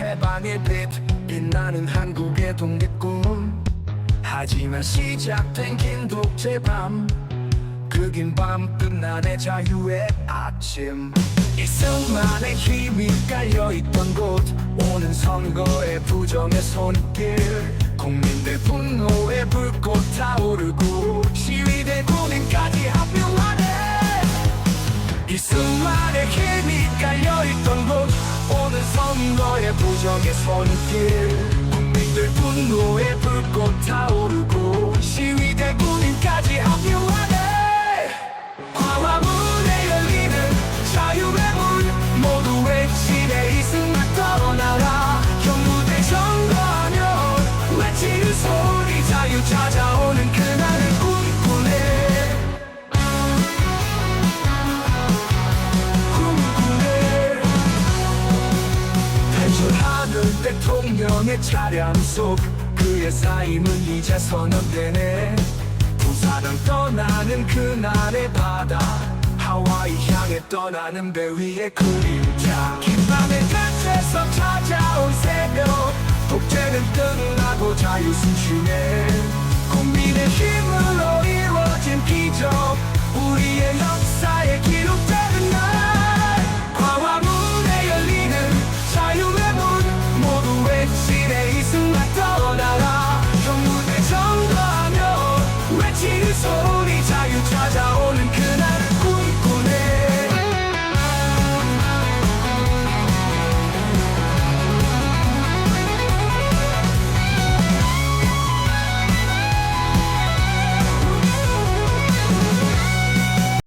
2015년의 해방의 빛 빛나는 한국의 독립군 하지만 시작된 긴 독재 밤그 긴 밤 끝난의 자유의 아침. 이승만의 힘이 깔려있던 곳 오는 선거의 부정의 손길. 국민들 분노의 불꽃 타오르고 시위대 군인까지 합류하네. 이승만의 힘이 깔려있던 곳 손길 국민들 분노의 불꽃 타오 의 차량 속 그의 삶은 이제 선언되네. 부산을 떠나는 그날의 바다 하와이 향해 떠나는 배 위의 그림자. 긴 밤의 끝에서 찾아온 새벽 독재는 끝나고 자유 순신해. 국민의 힘으로